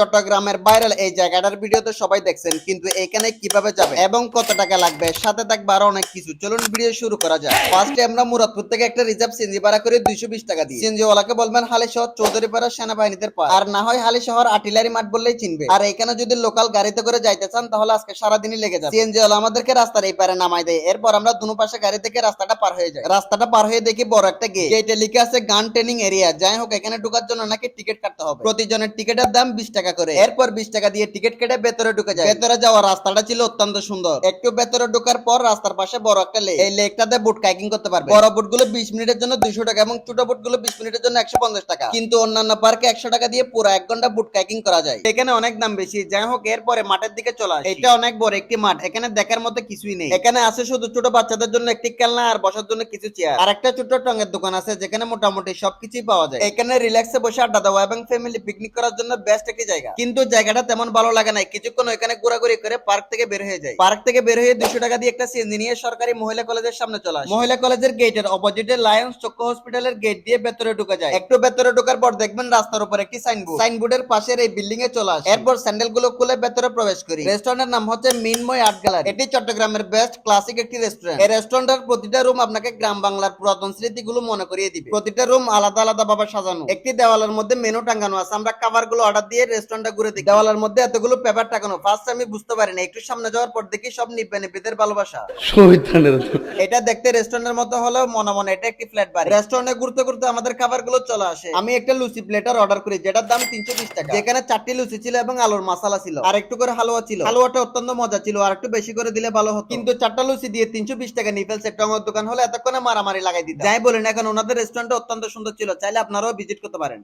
চট্টগ্রামের ভাইরাল এই জায়গাটার ভিডিও তো সবাই দেখছেন, কিন্তু এখানে কীভাবে যাবে এবং কত টাকা লাগবে, সাথে থাকবে আরও অনেক কিছু। চলুন ভিডিও শুরু করা যায় ফার্স্টে আমরা মুরাদপুর থেকে একটা রিজার্ভ সিএনজি ভাড়া করে দুইশো বিশ টাকা দিই সিএনজি ওয়ালাকে বলবেন, হালি শহর চৌধুরীপাড়া সেনাবাহিনীদের পার আর না হয় হালি শহর আর্টিলারি মাঠ বললেই চিনবে। আর এখানে যদি লোকাল গাড়িতে করে যাইতে চান, তাহলে আজকে সারাদিনই লেগে যাবে। সিএনজি ওয়ালা আমাদেরকে রাস্তার এই পারে নামাই দেয়। এরপর আমরা দুনো পাশে গাড়ি থেকে রাস্তাটা পার হয়ে যায় রাস্তাটা পার হয়ে দেখি বড় একটা গেট গেটে লিখে আছে, গান ট্রেনিং এরিয়া। যাই হোক, এখানে ঢোকার জন্য নাকি টিকিট কাটতে হবে। প্রতিজনের টিকিটের দাম বিশ টাকা করে। এরপর বিশ টাকা দিয়ে টিকিট কেটে ভেতরে ঢুকে যায়। ভেতরে যাওয়ার রাস্তাটা ছিল অত্যন্ত সুন্দর। একটু ভেতরে ঢোকার পর রাস্তার পাশে বড় একটা লেক এই লেকটাতে বুট কাইকিং করতে পারবে। বড় বুটগুলো বিশ মিনিটের জন্য দুইশো টাকা এবং ছোট বুটগুলো বিশ মিনিটের জন্য একশো পঞ্চাশ টাকা। কিন্তু অন্যান্য পার্কে একশো টাকা দিয়ে পুরো এক ঘণ্টা বুট কাইকিং করা যায়। এখানে অনেক দাম বেশি। যাই হোক এরপরে মাঠের দিকে চলে আসে। এটা অনেক বড় একটি মাঠ। এখানে দেখার মতো কিছুই নেই। এখানে আছে শুধু ছোট বাচ্চাদের জন্য একটি খেলনা আর বসার জন্য কিছু চেয়ার আর একটা ছোট টঙের দোকান আছে যেখানে মোটামুটি সবকিছুই পাওয়া যায়। এখানে রিল্যাক্সে বসে আড্ডা দেওয়া এবং ফ্যামিলি পিকনিক করার জন্য বেস্ট একটি জায়গা। কিন্তু জায়গাটা তেমন ভালো লাগে নাই। কিছুক্ষণ ওইখানে ঘোরাঘুরি করে পার্ক থেকে বের হয়ে যায় পার্ক থেকে বের হয়ে দুশো টাকা দিয়ে একটা সিএনজি নিয়ে সরকারি মহিলা কলেজের সামনে চলে মহিলা কলেজের গেটের অপোজিটে লায়ন্স চক্ষু হসপিটালের গেট দিয়ে ভেতরে ঢুকে যায় একটু ভেতরে ঢোকার পর দেখবেন রাস্তার উপর একটি সাইনবোর্ড সাইনবোর্ডের পাশের এই বিল্ডিং এ চলে এরপর স্যান্ডেলগুলো খুলে ভেতরে প্রবেশ করি। রেস্টুরেন্টের নাম হচ্ছে মিনময় আর্ট গ্যালারি এটি চট্টগ্রামের বেস্ট ক্লাসিক একটি রেস্টুরেন্ট এই রেস্টুরেন্টের প্রতিটা রুম আপনাকে গ্রাম বাংলার পুরাতন স্মৃতিগুলো মনে করিয়ে দিবে। প্রতিটা রুম আলাদা আলাদা ভাবে সাজানো। একটি দেওয়ালের মধ্যে মেনু টাঙ্গানো আছে। আমরা খাবারগুলো অর্ডার দিয়ে রেস্টুরেন্টটা ঘুরে দেখি। দেওয়ালের মধ্যে এতগুলো পেপার টাঙানো ফার্স্ট আমি বুঝতে পারি না একটু সামনে যাওয়ার পর দেখি সব নিব্বে নিব্বিদের ভালোবাসা। এটা দেখতে রেস্টুরেন্টের মতো হলেও মনে মনে এটা একটি ফ্ল্যাট বাড়ি। রেস্টুরেন্টে ঘুরতে ঘুরতে আমাদের খাবারগুলো চলে আসে। আমি একটা লুচি প্লেটার অর্ডার করি যেটার দাম তিনশো বিশ টাকা। যেখানে চারটি লুচি ছিল এবং আলুর মশলা ছিল। আর একটু করে হালুয়া ছিল। হালুয়াটা অত্যন্ত মজা ছিল আর একটু বেশি করে দিলে ভালো হতো। কিন্তু চারটা লুচি দিয়ে তিনশো বিশ টাকা নিয়ে ফেলছে টঙের দোকান হলে এতক্ষণে মারামারি লাগাই দিতে যাই বলেন এখন ওনাদের রেস্টুরেন্ট অত্যন্ত সুন্দর ছিল। চাইলে আপনারাও ভিজিট করতে পারেন।